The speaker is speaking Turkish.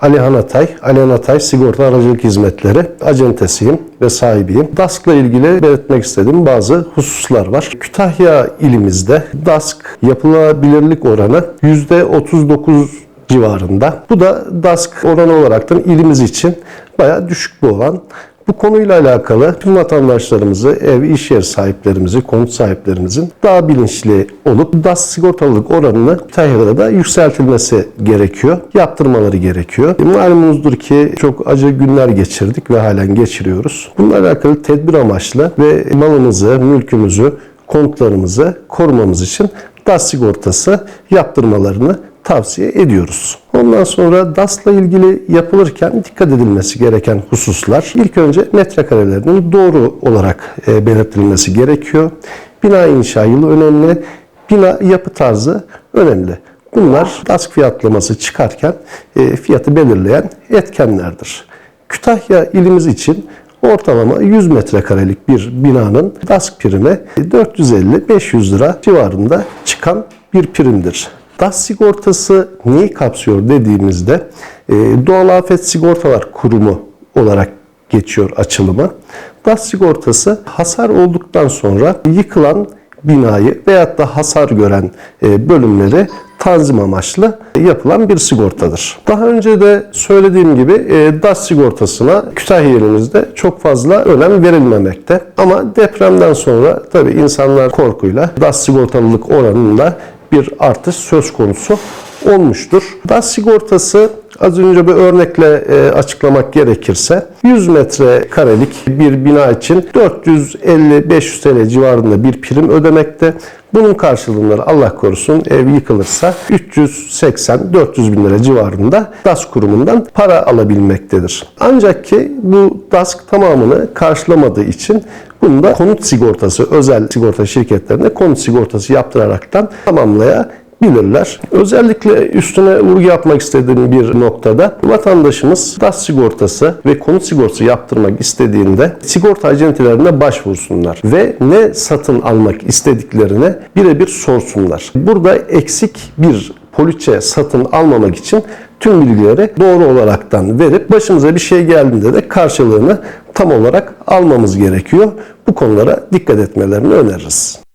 Alihan Atay, Alihan Atay Sigorta Aracılık Hizmetleri acentesiyim ve sahibiyim. DASK'la ilgili belirtmek istediğim bazı hususlar var. Kütahya ilimizde DASK yapılabilirlik oranı %39 civarında. Bu da DASK oranı olaraktan ilimiz için bayağı düşük bir olan. Bu konuyla alakalı tüm vatandaşlarımızı, ev, iş yer sahiplerimizi, konut sahiplerimizin daha bilinçli olup DAS sigortalılık oranını Kütahya'da da yükseltilmesi gerekiyor. Yaptırmaları gerekiyor. E, Malumunuzdur ki çok acı günler geçirdik ve halen geçiriyoruz. Bununla alakalı tedbir amaçlı ve malımızı, mülkümüzü, konutlarımızı korumamız için DAS sigortası yaptırmalarını tavsiye ediyoruz. Ondan sonra DAS'la ilgili yapılırken dikkat edilmesi gereken hususlar ilk önce metrekarelerinin doğru olarak e, belirtilmesi gerekiyor. Bina inşa yılı önemli, bina yapı tarzı önemli. Bunlar DAS fiyatlaması çıkarken e, fiyatı belirleyen etkenlerdir. Kütahya ilimiz için ortalama 100 metrekarelik bir binanın DASK primi 450-500 lira civarında çıkan bir primdir. DAS sigortası neyi kapsıyor dediğimizde e, Doğal Afet Sigortalar Kurumu olarak geçiyor açılımı. DAS sigortası hasar olduktan sonra yıkılan binayı veyahut da hasar gören e, bölümleri tanzim amaçlı yapılan bir sigortadır. Daha önce de söylediğim gibi e, DAS sigortasına Kütahya ilimizde çok fazla önem verilmemekte. Ama depremden sonra tabii insanlar korkuyla DAS sigortalılık oranında bir artış söz konusu olmuştur. DAS sigortası az önce bir örnekle e, açıklamak gerekirse 100 metrekarelik bir bina için 450-500 TL civarında bir prim ödemekte. Bunun karşılığında Allah korusun ev yıkılırsa 380-400 bin lira civarında DAS kurumundan para alabilmektedir. Ancak ki bu DAS tamamını karşılamadığı için bunu da konut sigortası, özel sigorta şirketlerine konut sigortası yaptıraraktan tamamlayabilirler. Özellikle üstüne vurgu yapmak istediğim bir noktada vatandaşımız DAS sigortası ve konut sigortası yaptırmak istediğinde sigorta acentelerine başvursunlar ve ne satın almak istediklerini birebir sorsunlar. Burada eksik bir poliçe satın almamak için tüm bilgileri doğru olaraktan verip başımıza bir şey geldiğinde de karşılığını tam olarak almamız gerekiyor. Bu konulara dikkat etmelerini öneririz.